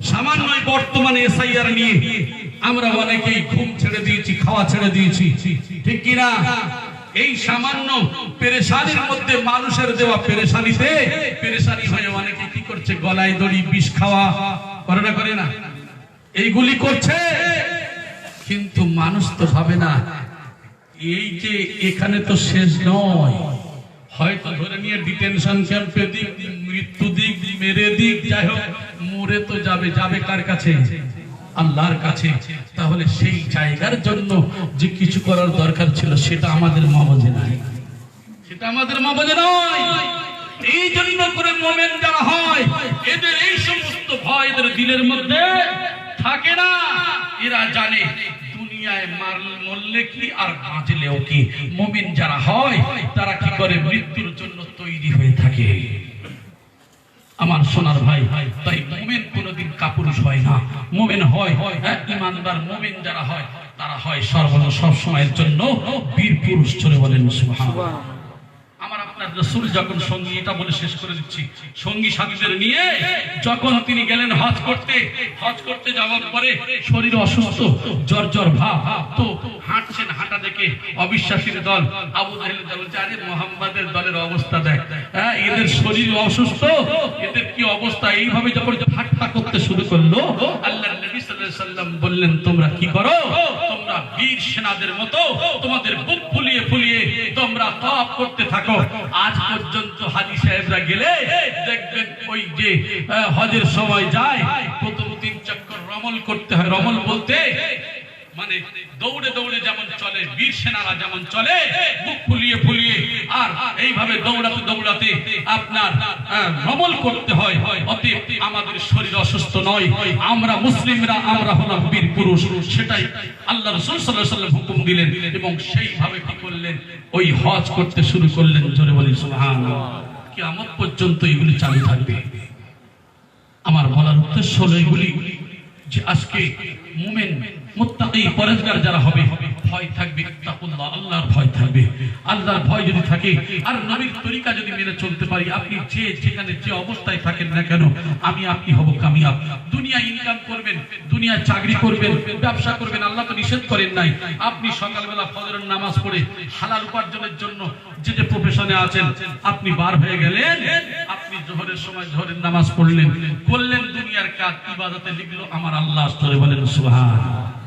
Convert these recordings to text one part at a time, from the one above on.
সামান্য বর্তমানে এসআইআর নিয়ে আমরা অনেকেই ঘুম ছেড়ে দিয়েছি, খাওয়া ছেড়ে দিয়েছি। ঠিক কিনা? এই সামান্য পেরেশানির মধ্যে মানুষের দেওয়া পেরেশানিতে পেরেশানি হয়ে অনেকে কি করছে, গলায় দড়ি, বিষ খাওয়া, করে না করে না? এইগুলি করছে, কিন্তু মানুষ তো ভাবে না, এই যে এখানে তো শেষ নয়। হয়তো ধরে নিয়ে ডিটেনশন ক্যাম্পে দিক, মৃত্যু দিক, মেরে দিক, যাই হোক মরে তো যাবে যাবে কার কাছে? আল্লাহর কাছে। তাহলে সেই জায়গার জন্য যে কিছু করার দরকার ছিল, সেটা আমাদের মগজে নাই। সেটা আমাদের মগজে নয়। এই জন্য করে মোমেন যারা হয়, এদের এই সমস্ত ভয় এদের দিলের মধ্যে থাকে না। এরা জানে আমার সোনার ভাই, তাই মোমেন কাপুরুষ হয় না। মোমেন হয় হ্যাঁ, ইমানদার মোমেন যারা হয় তারা হয় সর্বদা সব সময়ের জন্য বীর পুরুষ চলে বলেন আমার আপনার রসুল যখন সঙ্গী, এটা বলে শেষ করে দিচ্ছি। সঙ্গী সাথীদের নিয়ে যখন তিনি গেলেন হজ করতে হজ করতে যাওয়ার পরে শরীর অসুস্থ, জ্বর জ্বর ভাব, তো হাঁটছেন হাঁটা দেখে অবিশ্বাসীর দল, আবু জাহেল দল আরে মোহাম্মদের দলের অবস্থা দেখ। হ্যাঁ এদের শরীর অসুস্থ, এদের কি অবস্থা? এইভাবে যখন ঠাট্টা করতে শুরু করল আল্লাহ নবী সাল্লাম বললেন, তোমরা কি করো? তোমরা বীর সেনাদের মতো, তোমাদের বুক তপ করতে থাকো। আজ পর্যন্ত হাজি সাহেবরা গেলে দেখবেন ওই যে হজের সময় যায়, প্রথম তিন চক্কর রমল করতে হয়। রমল বলতে মানে দৌড়ে দৌড়ে চলে বীর সেনারা যেমন চলে, বুক ফুলিয়ে ফুলিয়ে, আর এইভাবে দৌড়াতে দৌড়াতে আপনার রমল করতে হয়। অতএব আমাদের শরীর অসুস্থ নয়। আমরা মুসলিমরা, আমরা হলাম বীর পুরুষ। সেটাই আল্লাহ রসুল সাল্লাহ সাল্লাম হুকুম দিলেন এবং সেইভাবে কি করলেন? ওই হজ করতে শুরু করলেন, জোরে বলি সুবহান কি আমার পর্যন্ত এগুলি চালু থাকবে। আমার বলার উদ্দেশ্য হলো এগুলি যে আজকে মুমেন, মুত্তাকি পরেজগার যারা হবে ভয় থাকবে তাকুল্লাহ আল্লাহর ভয় থাকবে। আল্লাহর ভয় যদি থাকে, আর নবীর তরিকা যদি মেনে চলতে পারি, আপনি যে যেখানে যে অবস্থায় থাকেন না কেন, আমি আপনি হব কামিয়াব। দুনিয়া ইনকাম করবেন, দুনিয়া চাকরি করবেন, ব্যবসা করবেন, আল্লাহ তো নিষেধ করেন নাই। আপনি সকালবেলা ফজরের নামাজ পড়ে হালাল উপার্জনের জন্য যে যে প্রফেশনে আছেন, আপনি বার হয়ে গেলেন, আপনি জোহরের সময় জোহরের নামাজ পড়লেন, করলেন দুনিয়ার কাজ, ইবাদতে লিখলো আমার আল্লাহ বলেন, সুবহান।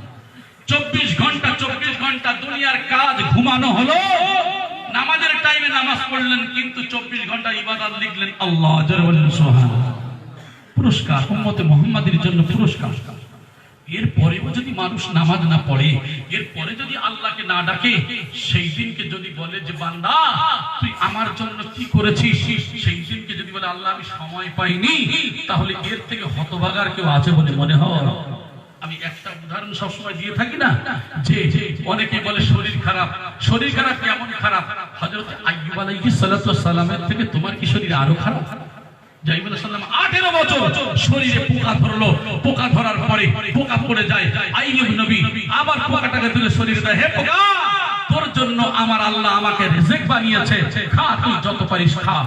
চব্বিশ ঘণ্টা চব্বিশ ঘণ্টা দুনিয়ার কাজ ঘুমানো হলো। নামাজের টাইমে নামাজ পড়লেন, কিন্তু চব্বিশ ঘণ্টা ইবাদত লিখলেন আল্লাহ পুরস্কার মোহাম্মদের জন্য পুরস্কার। এরপরেও যদি মানুষ নামাজ না পড়ে, এরপরে যদি আল্লাহকে না ডাকে, সেই দিনকে যদি বলে যে, বান্দা, তুই আমার জন্য কি করেছিস? সেই দিনকে যদি বলে, আল্লাহ, আমি সময় পাইনি, তাহলে এর থেকে হতভাগার কেউ আছে বলে মনে হয়? আমি একটা উদাহরণ সবসময় দিয়ে থাকি না, যে অনেকে বলে শরীর খারাপ। শরীর খারাপ কেমন খারাপ? হযরত আইয়ুব আলাইহিস সালাতু সালামের থেকে তোমার কি শরীর আরও খারাপ? জাইবুল সাল্লাম 18 বছর শরীরে পোকা ধরলো। পোকা ধরার পরে পোকা পড়ে যায়। আইয়ুব নবী আবার পোকাটাকে তুলে শরীরে দেয়, হে পোকা, তোর জন্য আমার আল্লাহ আমাকে রিজিক বানিয়েছে। খা, তুই যত পারিস খা।